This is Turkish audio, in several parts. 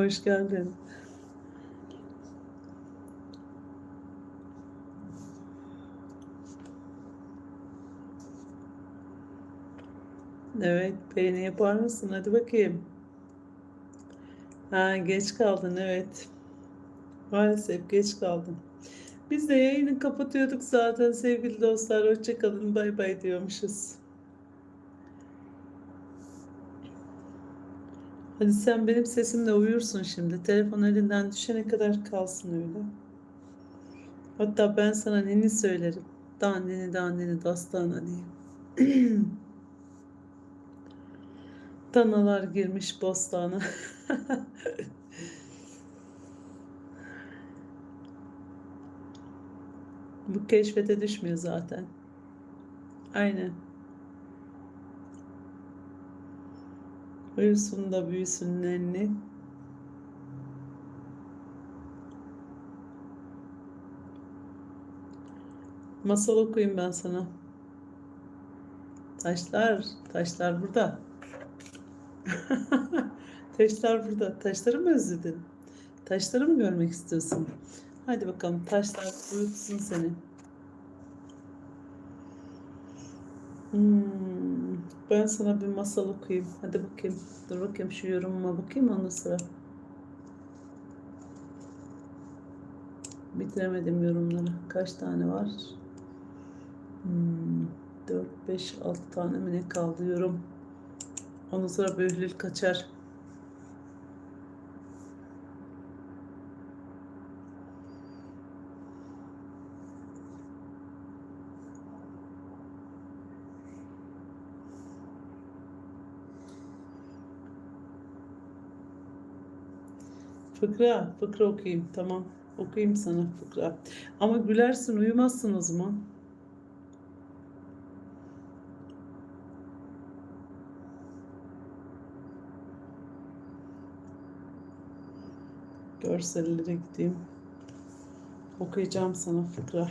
Hoş geldin. Evet, beğeni yapar mısın? Hadi bakayım. Ha, geç kaldın, evet. Maalesef geç kaldın. Biz de yayını kapatıyorduk zaten sevgili dostlar. Hoşçakalın, bay bay diyormuşuz. Hadi sen benim sesimle uyursun şimdi. Telefon elinden düşene kadar kalsın öyle. Hatta ben sana neni söylerim. Dandini dandini dastana diye. Danalar girmiş bostana. Bu keşfete düşmüyor zaten. Aynen. Uyusun da büyüsün nenni. Masal okuyayım ben sana. Taşlar, taşlar burada. taşlar burada. Taşları mı özledin? Taşları mı görmek istiyorsun? Hadi bakalım taşlar uyutsun seni. Hmm, ben sana bir masal okuyayım. Hadi bakayım. Dur bakayım şu yorumuma bakayım ondan sonra. Bitiremedim yorumları. Kaç tane var? Hmm, 4, 5, 6 tane mi ne kaldı yorum? Ondan sonra Behlül kaçar. Fıkra, fıkra okuyayım. Tamam. Okuyayım sana fıkra. Ama gülersin, uyumazsın o zaman. Görsellere gideyim. Okuyacağım sana fıkra.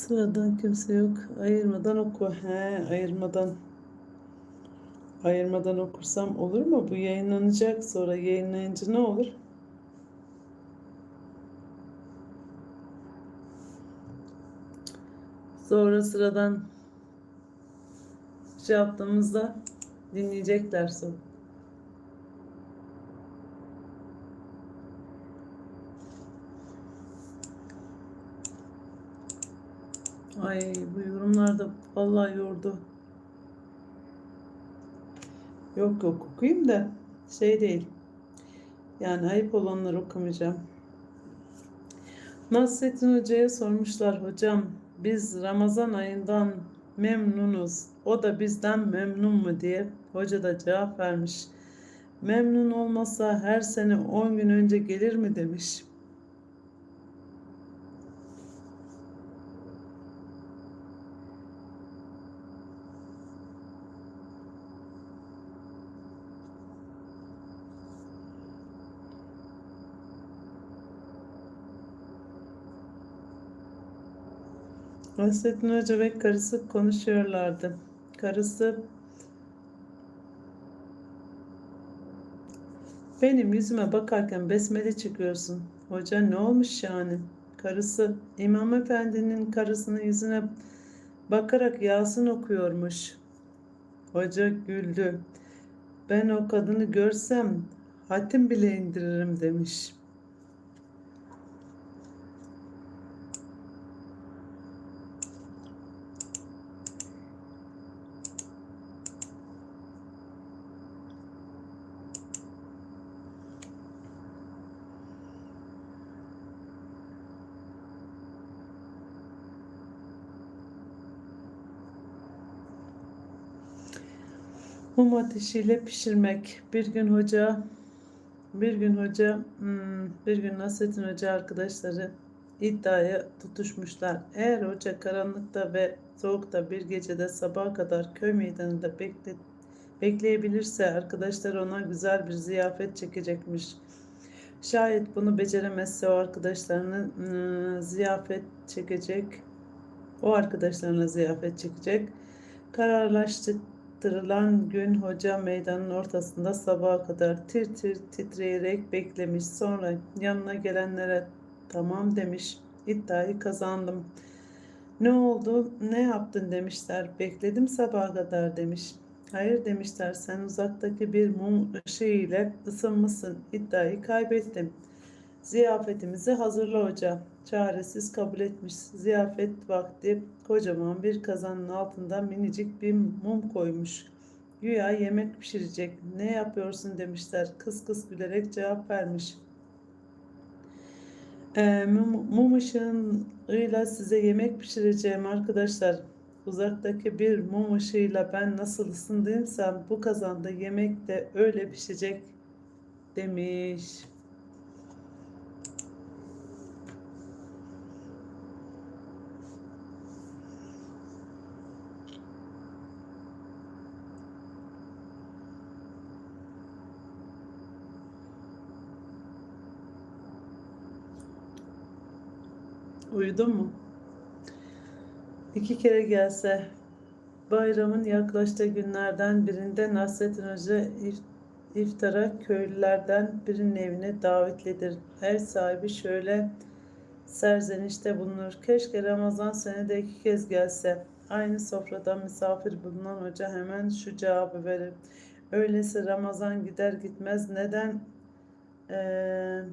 Sıradan kimse yok. Ayırmadan oku. He, ayırmadan. Ayırmadan okursam olur mu? Bu yayınlanacak. Sonra yayınlayınca ne olur? Sonra sıradan şey yaptığımızda dinleyecekler sonra. Ay bu yorumlar da vallahi yordu. Yok yok okuyayım da şey değil. Yani ayıp olanları okumayacağım. Nasrettin Hoca'ya sormuşlar hocam biz Ramazan ayından memnunuz. O da bizden memnun mu diye. Hoca da cevap vermiş. Memnun olmasa her sene 10 gün önce gelir mi demiş. Nasrettin Hoca ve karısı konuşuyorlardı. Karısı benim yüzüme bakarken besmele çıkıyorsun. Hoca ne olmuş yani? Karısı İmam Efendi'nin karısının yüzüne bakarak Yasin okuyormuş. Hoca güldü. Ben o kadını görsem hatim bile indiririm demiş. Mum ateşiyle pişirmek. Bir gün hoca Bir gün hoca, hmm, bir gün Nasrettin Hoca arkadaşları iddiaya tutuşmuşlar. Eğer hoca karanlıkta ve soğukta bir gecede sabaha kadar köy meydanında bekle, bekleyebilirse arkadaşlar ona güzel bir ziyafet çekecekmiş. Şayet bunu beceremezse o arkadaşlarını hmm, ziyafet çekecek. O arkadaşlarına ziyafet çekecek. Kararlaştırılan gün hoca meydanın ortasında sabaha kadar tir tir titreyerek beklemiş. Sonra yanına gelenlere tamam demiş. İddiayı kazandım. Ne oldu, ne yaptın demişler. Bekledim sabaha kadar demiş. Hayır demişler sen uzaktaki bir mum ışığı ile ısınmışsın. İddiayı kaybettim. Ziyafetimizi hazırla hoca. Çaresiz kabul etmiş. Ziyafet vakti kocaman bir kazanın altında minicik bir mum koymuş. Güya yemek pişirecek. Ne yapıyorsun demişler. Kıs kıs gülerek cevap vermiş. Ee, mum, mum ışığıyla size yemek pişireceğim arkadaşlar. Uzaktaki bir mum ışığıyla ben nasıl ısındıysam bu kazanda yemek de öyle pişecek demiş. Uyudun mu? İki kere gelse bayramın yaklaştığı günlerden birinde Nasrettin Hoca if- iftara köylülerden birinin evine davetlidir. Ev sahibi şöyle serzenişte bulunur. Keşke Ramazan senede iki kez gelse. Aynı sofrada misafir bulunan hoca hemen şu cevabı verir. Öyleyse Ramazan gider gitmez neden eee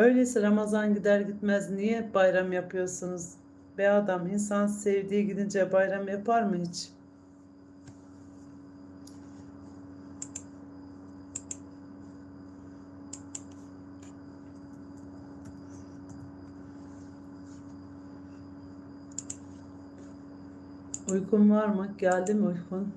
Öyleyse Ramazan gider gitmez niye bayram yapıyorsunuz? Be adam insan sevdiği gidince bayram yapar mı hiç? Uykun var mı? Geldi mi uykun?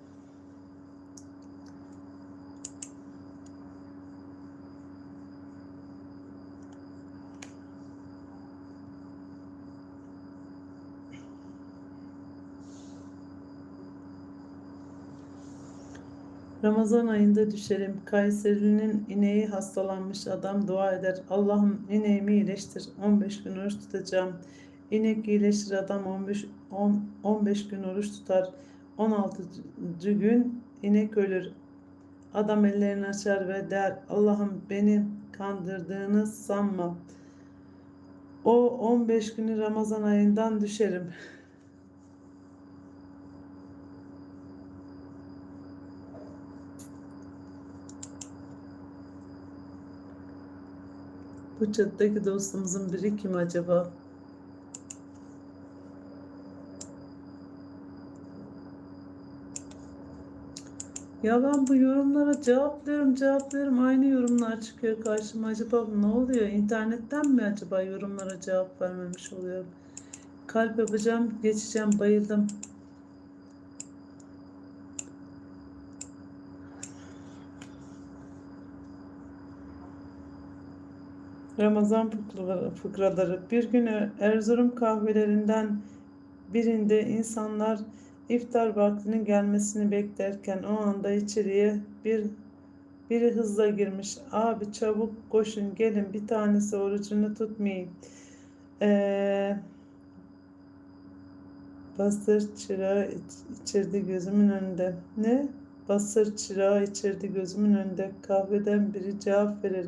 Ramazan ayında düşerim. Kayserili'nin ineği hastalanmış adam dua eder. Allah'ım ineğimi iyileştir. 15 gün oruç tutacağım. İnek iyileşir adam 15, 10 15 gün oruç tutar. 16. gün inek ölür. Adam ellerini açar ve der Allah'ım beni kandırdığını sanma. O 15 günü Ramazan ayından düşerim. Bu chatteki dostumuzun biri kim acaba? Ya ben bu yorumlara cevaplıyorum cevaplıyorum. Aynı yorumlar çıkıyor karşıma. Acaba ne oluyor? İnternetten mi acaba yorumlara cevap vermemiş oluyorum? Kalp yapacağım geçeceğim bayıldım Ramazan fıkraları. Bir gün Erzurum kahvelerinden birinde insanlar iftar vaktinin gelmesini beklerken o anda içeriye bir biri hızla girmiş. Abi çabuk koşun gelin bir tanesi orucunu tutmayayım. Ee, basır çırağı iç- içirdi gözümün önünde. Ne? Basır çırağı içirdi gözümün önünde. Kahveden biri cevap verir.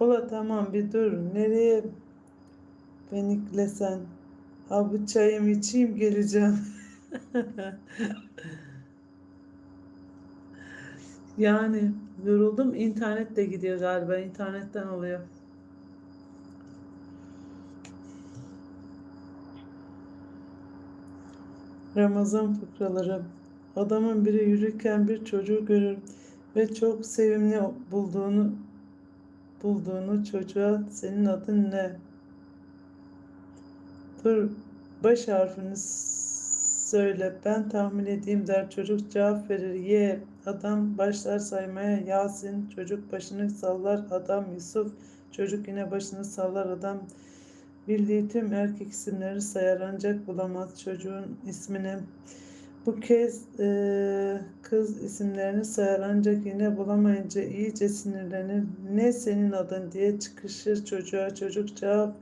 Ola tamam bir dur. Nereye beniklesen? Ha bu çayımı içeyim geleceğim. Yani yoruldum. İnternet de gidiyor galiba. İnternetten oluyor. Ramazan fıkraları. Adamın biri yürürken bir çocuğu görür ve çok sevimli bulduğunu bulduğunu çocuğa senin adın ne? Dur baş harfini söyle ben tahmin edeyim der çocuk cevap verir ye adam başlar saymaya Yasin çocuk başını sallar adam Yusuf çocuk yine başını sallar adam bildiği tüm erkek isimleri sayar ancak bulamaz çocuğun ismini bu kez eee, kız isimlerini sayar ancak yine bulamayınca iyice sinirlenir ne senin adın diye çıkışır çocuğa çocuk cevap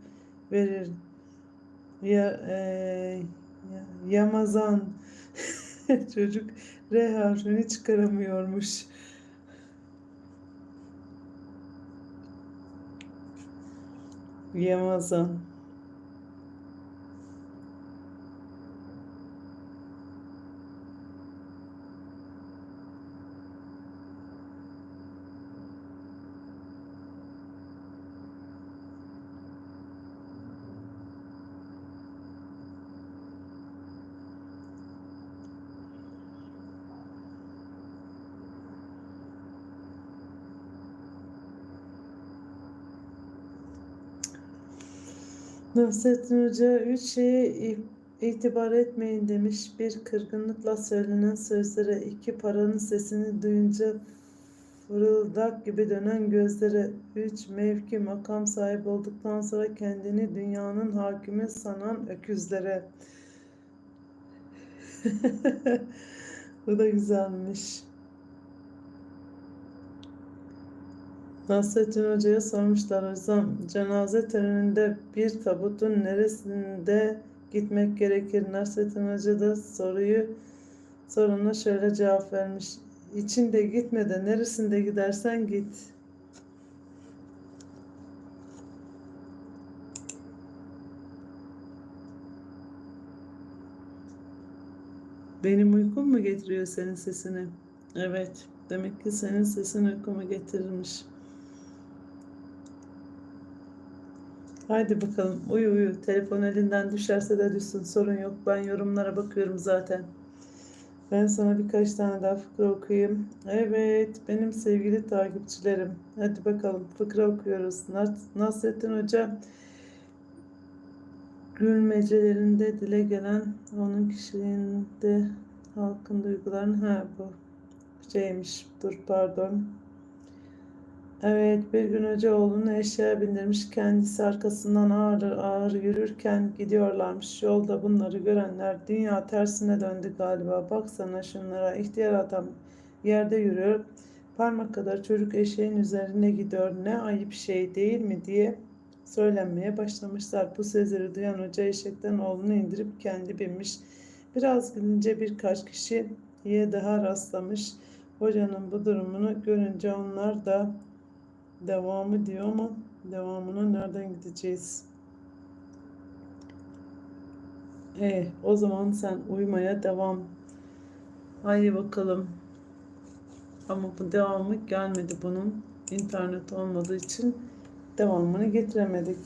verir ya, ya- Yamazan çocuk R harfini çıkaramıyormuş. Yamazan. Nasrettin Hoca üç şeye itibar etmeyin demiş. Bir kırgınlıkla söylenen sözlere, iki paranın sesini duyunca fırıldak gibi dönen gözlere, üç mevki makam sahibi olduktan sonra kendini dünyanın hakimi sanan öküzlere. Bu da güzelmiş. Nasrettin Hoca'ya sormuşlar hocam cenaze töreninde bir tabutun neresinde gitmek gerekir? Nasrettin Hoca da soruyu soruna şöyle cevap vermiş. İçinde gitme de neresinde gidersen git. Benim uykum mu getiriyor senin sesini? Evet, demek ki senin sesin uykumu getirirmiş. Haydi bakalım uyu uyu. Telefon elinden düşerse de düşsün. Sorun yok. Ben yorumlara bakıyorum zaten. Ben sana birkaç tane daha fıkra okuyayım. Evet benim sevgili takipçilerim. Hadi bakalım fıkra okuyoruz. Nas- Nasrettin Hoca gülmecelerinde dile gelen onun kişiliğinde halkın duygularını ha bu şeymiş dur pardon Evet, bir gün hoca oğlunu eşeğe bindirmiş, kendisi arkasından ağır ağır yürürken gidiyorlarmış. Yolda bunları görenler dünya tersine döndü galiba. Baksana şunlara, ihtiyar adam yerde yürüyor. Parmak kadar çocuk eşeğin üzerine gidiyor. Ne ayıp şey değil mi diye söylenmeye başlamışlar. Bu sözleri duyan hoca eşekten oğlunu indirip kendi binmiş. Biraz gidince birkaç kişiye daha rastlamış. Hocanın bu durumunu görünce onlar da devamı diyor ama devamına nereden gideceğiz? E, o zaman sen uyumaya devam. Haydi bakalım. Ama bu devamı gelmedi bunun. İnternet olmadığı için devamını getiremedik.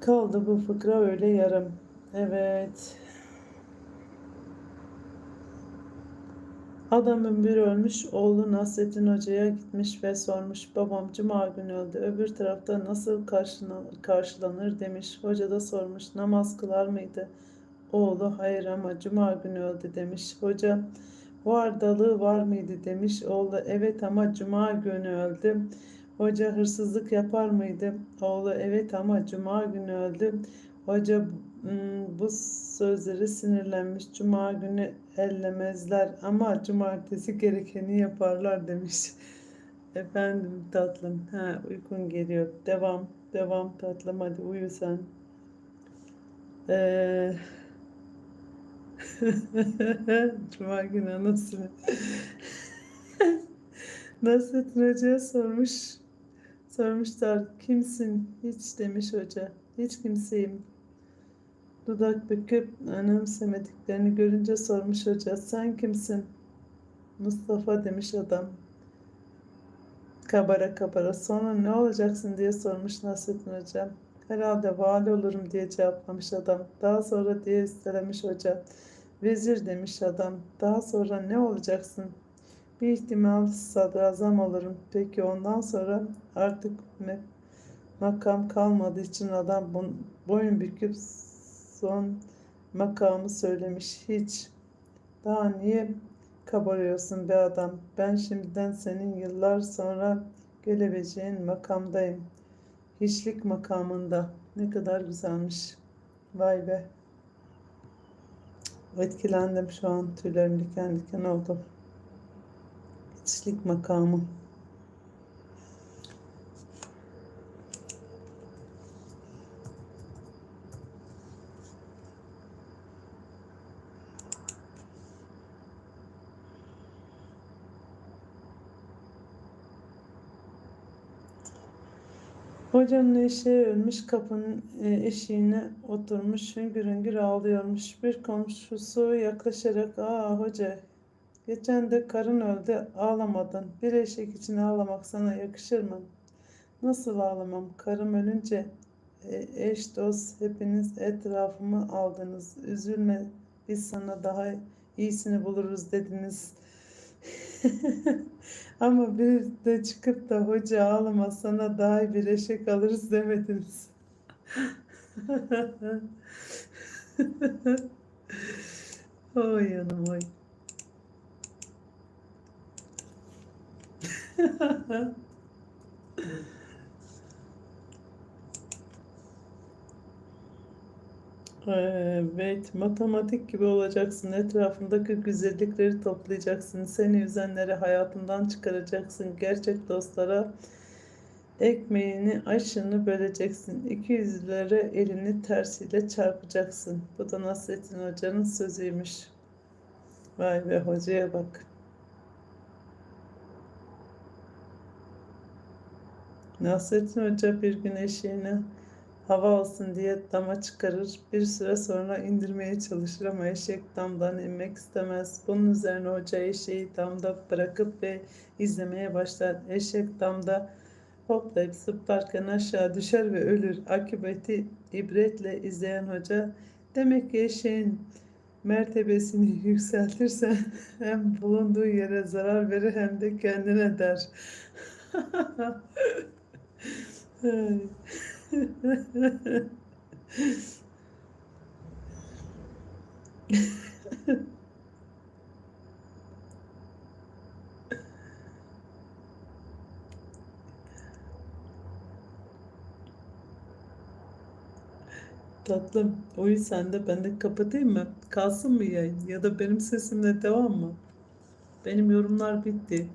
Kaldı bu fıkra öyle yarım. Evet. Adamın biri ölmüş, oğlu Nasrettin Hoca'ya gitmiş ve sormuş, babam cuma günü öldü, öbür tarafta nasıl karşılanır demiş. Hoca da sormuş, namaz kılar mıydı? Oğlu hayır ama cuma günü öldü demiş. Hoca vardalığı var mıydı demiş. Oğlu evet ama cuma günü öldü. Hoca hırsızlık yapar mıydı? Oğlu evet ama cuma günü öldü. Hoca "Hmm, bu sözleri sinirlenmiş. Cuma günü ellemezler ama cumartesi gerekeni yaparlar demiş. Efendim tatlım. Ha uykun geliyor. Devam. Devam tatlım hadi uyu sen. Ee, Cuma günü anasını. Nasrettin Hoca'ya sormuş. Sormuşlar kimsin? Hiç demiş hoca. Hiç kimseyim. Dudak büküp önemsemediklerini görünce sormuş hoca. Sen kimsin? Mustafa demiş adam. Kabara kabara. Sonra ne olacaksın diye sormuş Nasrettin Hoca. Herhalde vali olurum diye cevaplamış adam. Daha sonra diye istelemiş hoca. Vezir demiş adam. Daha sonra ne olacaksın? Bir ihtimal sadrazam olurum. Peki ondan sonra artık me- makam kalmadığı için adam boyun büküp son makamı söylemiş. Hiç. Daha niye kabarıyorsun be adam? Ben şimdiden senin yıllar sonra gelebileceğin makamdayım. Hiçlik makamında. Ne kadar güzelmiş. Vay be. Etkilendim şu an. Tüylerim diken diken oldu. Hiçlik makamı. Hocanın eşeği ölmüş, kapının e, eşiğine oturmuş, hüngür hüngür ağlıyormuş. Bir komşusu yaklaşarak, ''Aa hoca, geçen de karın öldü, ağlamadın. Bir eşek için ağlamak sana yakışır mı?'' ''Nasıl ağlamam? Karım ölünce e, eş dost hepiniz etrafımı aldınız. Üzülme, biz sana daha iyisini buluruz dediniz.'' Ama bir de çıkıp da hoca ağlama sana daha iyi bir eşek alırız demediniz. oy yanım oy. Evet, matematik gibi olacaksın. Etrafındaki güzellikleri toplayacaksın. Seni üzenleri hayatından çıkaracaksın. Gerçek dostlara ekmeğini, aşını böleceksin. İki yüzlere elini tersiyle çarpacaksın. Bu da Nasrettin Hoca'nın sözüymüş. Vay be hocaya bak. Nasrettin Hoca bir gün eşeğine hava alsın diye dama çıkarır. Bir süre sonra indirmeye çalışır ama eşek damdan inmek istemez. Bunun üzerine hoca eşeği damda bırakıp ve izlemeye başlar. Eşek damda hoplayıp zıplarken aşağı düşer ve ölür. Akıbeti ibretle izleyen hoca demek ki eşeğin mertebesini yükseltirsen hem bulunduğu yere zarar verir hem de kendine der. Tatlım, o yüzden de ben de kapatayım mı? Kalsın mı yayın? Ya da benim sesimle devam mı? Benim yorumlar bitti.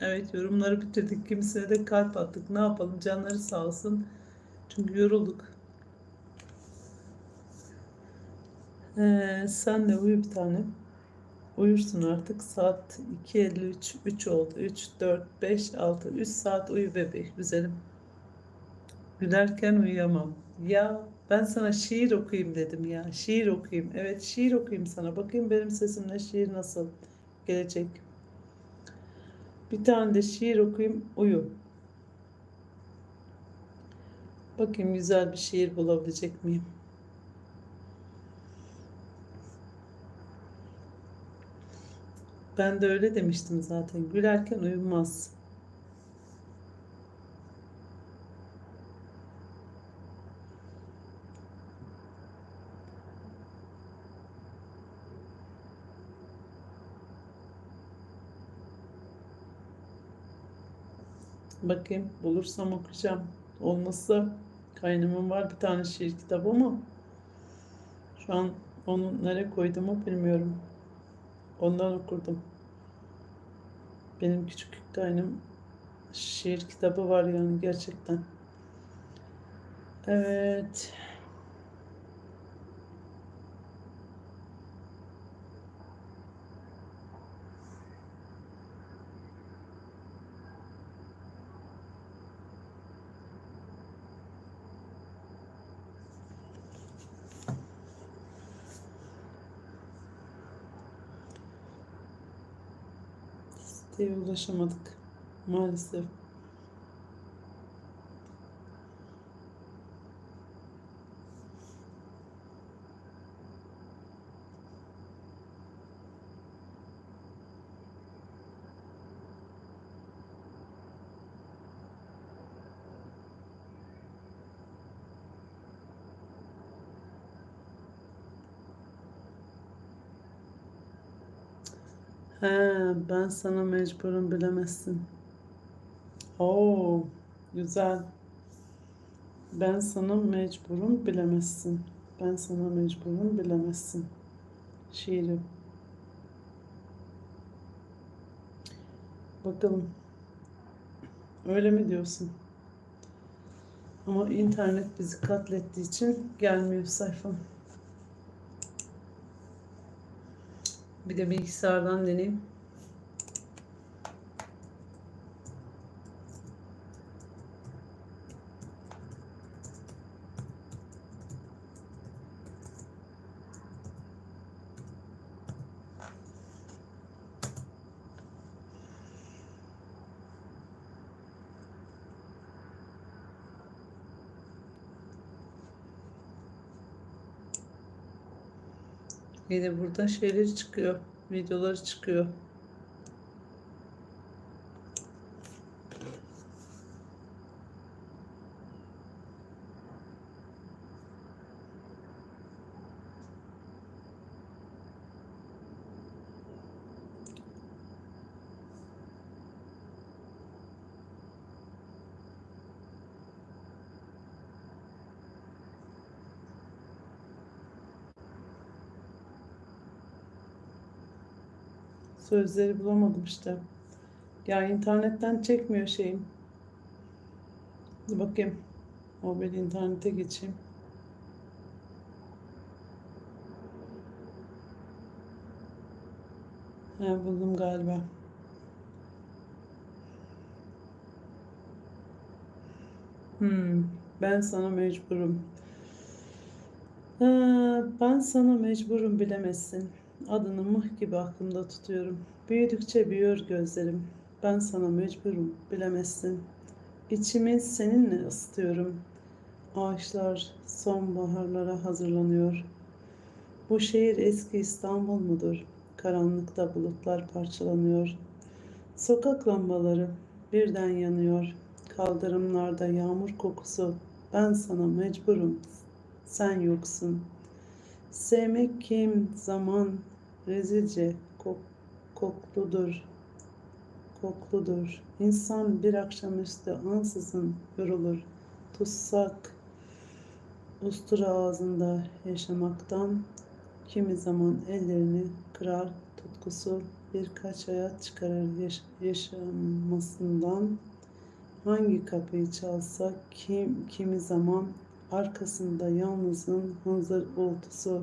Evet yorumları bitirdik. Kimisine de kalp attık. Ne yapalım? Canları sağ olsun. Çünkü yorulduk. Ee, sen de uyu bir tane. Uyursun artık. Saat 2.53. 3 oldu. 3, 4, 5, 6. 3 saat uyu bebek. Güzelim. Gülerken uyuyamam. Ya ben sana şiir okuyayım dedim ya. Şiir okuyayım. Evet şiir okuyayım sana. Bakayım benim sesimle şiir nasıl gelecek. Bir tane de şiir okuyayım. Uyu. Bakayım güzel bir şiir bulabilecek miyim? Ben de öyle demiştim zaten. Gülerken uyumaz. Bakayım bulursam okuyacağım. Olmazsa kaynımın var bir tane şiir kitabı ama şu an onu nereye koyduğumu bilmiyorum. Ondan okurdum. Benim küçük kaynım şiir kitabı var yani gerçekten. Evet. Siteye ulaşamadık maalesef. He, ben sana mecburum bilemezsin. Oo, güzel. Ben sana mecburum bilemezsin. Ben sana mecburum bilemezsin. Şiiri. Bakalım. Öyle mi diyorsun? Ama internet bizi katlettiği için gelmiyor sayfam. Bir de bilgisayardan deneyeyim. Yine burada şeyleri çıkıyor. Videoları çıkıyor. Sözleri bulamadım işte. Ya internetten çekmiyor şeyim. Dur bakayım. Mobil internete geçeyim. He, buldum galiba. Hmm, ben sana mecburum. Ha, ben sana mecburum bilemezsin. Adını mıh gibi aklımda tutuyorum. Büyüdükçe büyüyor gözlerim. Ben sana mecburum, bilemezsin. İçimi seninle ısıtıyorum. Ağaçlar sonbaharlara hazırlanıyor. Bu şehir eski İstanbul mudur? Karanlıkta bulutlar parçalanıyor. Sokak lambaları birden yanıyor. Kaldırımlarda yağmur kokusu. Ben sana mecburum. Sen yoksun. Sevmek kim zaman rezilce kok, kokludur. Kokludur. İnsan bir akşamüstü ansızın yorulur. Tutsak ustura ağzında yaşamaktan kimi zaman ellerini kırar tutkusu birkaç hayat çıkarır yaş- yaşamasından hangi kapıyı çalsa kim kimi zaman arkasında yalnızın hınzır uğultusu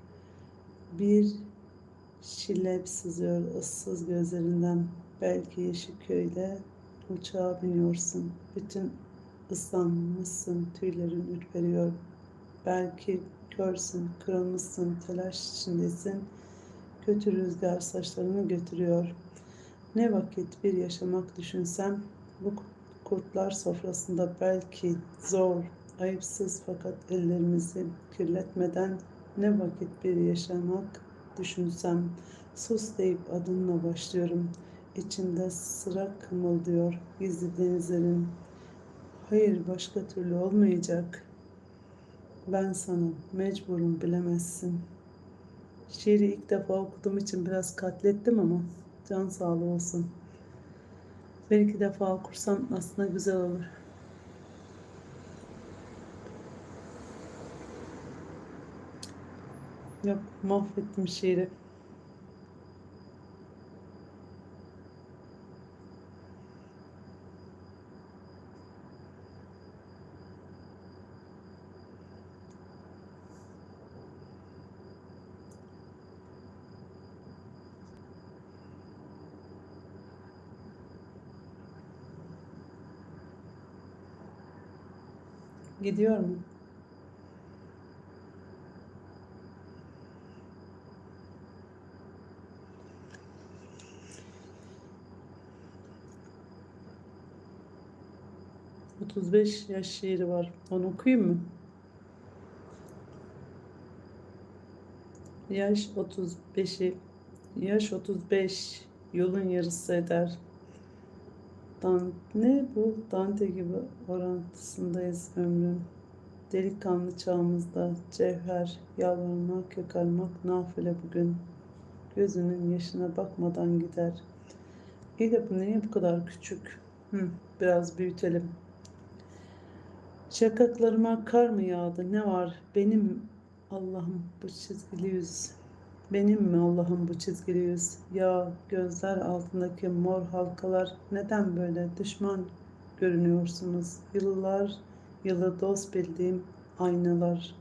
Bir şilep sızıyor ıssız gözlerinden. Belki Yeşilköy'de uçağa biniyorsun. Bütün ıslanmışsın, tüylerin ürperiyor. Belki körsün, kırılmışsın, telaş içindesin. Kötü rüzgar saçlarını götürüyor. Ne vakit bir yaşamak düşünsem, bu kurtlar sofrasında belki zor, ayıpsız fakat ellerimizi kirletmeden ne vakit bir yaşamak düşünsem, sus deyip adınla başlıyorum. İçinde sıra kımıldıyor gizli denizlerin. Hayır başka türlü olmayacak. Ben sana mecburum bilemezsin. Şiiri ilk defa okuduğum için biraz katlettim ama can sağlığı olsun. Bir iki defa okursam aslında güzel olur. Yok mahvettim şiiri. Gidiyor mu? 35 yaş şiiri var. Onu okuyayım mı? Yaş 35'i yaş 35 yolun yarısı eder. Dan, ne bu? Dante gibi orantısındayız ömrün. Delikanlı çağımızda cevher, yalvarmak, yakarmak nafile bugün. Gözünün yaşına bakmadan gider. İyi de bu niye bu kadar küçük? Hı, biraz büyütelim. Şakaklarıma kar mı yağdı? Ne var? Benim Allah'ım bu çizgili yüz. Benim mi Allah'ım bu çizgili yüz? Ya gözler altındaki mor halkalar neden böyle düşman görünüyorsunuz? Yıllar yılı dost bildiğim aynalar.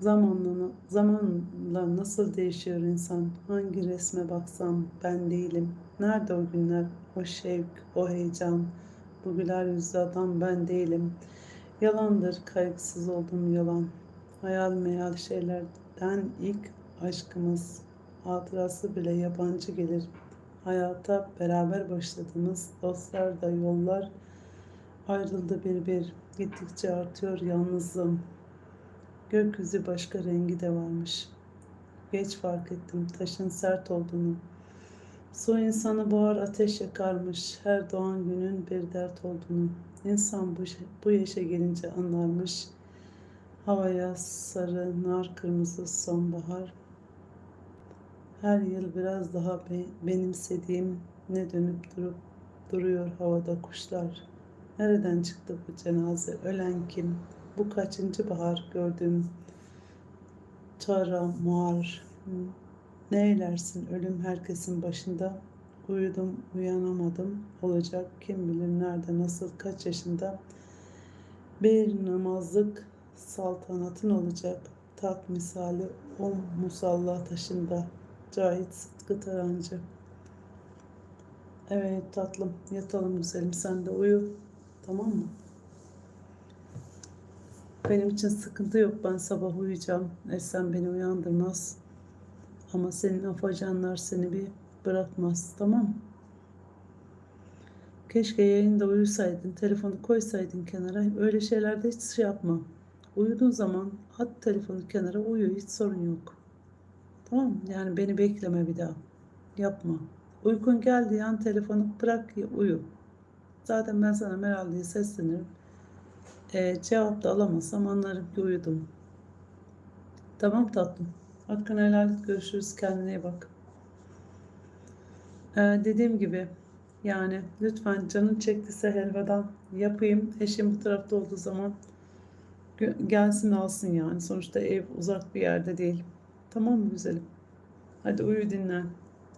Zamanla, zamanla nasıl değişiyor insan? Hangi resme baksam ben değilim. Nerede o günler, o şevk, o heyecan? Bu güler yüzlü adam ben değilim. Yalandır kaygısız olduğum yalan. Hayal meyal şeylerden ilk aşkımız. Hatırası bile yabancı gelir. Hayata beraber başladığımız dostlar da yollar ayrıldı bir bir. Gittikçe artıyor yalnızlığım. Gökyüzü başka rengi de varmış. Geç fark ettim taşın sert olduğunu. Su insanı boğar ateş yakarmış. Her doğan günün bir dert olduğunu. İnsan bu, bu yaşa gelince anlarmış. Havaya sarı, nar kırmızı sonbahar. Her yıl biraz daha be, benimsediğim ne dönüp durup duruyor havada kuşlar. Nereden çıktı bu cenaze? Ölen kim? Bu kaçıncı bahar gördüğüm tara, muar. Ne eylersin ölüm herkesin başında. Uyudum, uyanamadım. Olacak kim bilir nerede, nasıl, kaç yaşında. Bir namazlık saltanatın olacak. Tak misali o musalla taşında. Cahit Sıtkı Tarancı. Evet tatlım yatalım güzelim sen de uyu. Tamam mı? Benim için sıkıntı yok. Ben sabah uyuyacağım. Esen beni uyandırmaz. Ama senin afacanlar seni bir bırakmaz. Tamam? Keşke yayında uyusaydın. Telefonu koysaydın kenara. Öyle şeylerde hiç şey yapma. Uyuduğun zaman at telefonu kenara uyu. Hiç sorun yok. Tamam? Yani beni bekleme bir daha. Yapma. Uykun geldiği an telefonu bırak uyu. Zaten ben sana Meral diye seslenirim. Ee, cevap da alamazsam anlarım ki uyudum. Tamam tatlım. Hakkını helal et. Görüşürüz. Kendine iyi bak. Ee, dediğim gibi yani lütfen canın çektiyse helvadan yapayım. Eşim bu tarafta olduğu zaman gelsin alsın yani. Sonuçta ev uzak bir yerde değil. Tamam mı güzelim? Hadi uyu dinlen.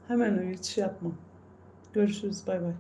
Hemen uyu hiç şey yapma. Görüşürüz. Bay bay.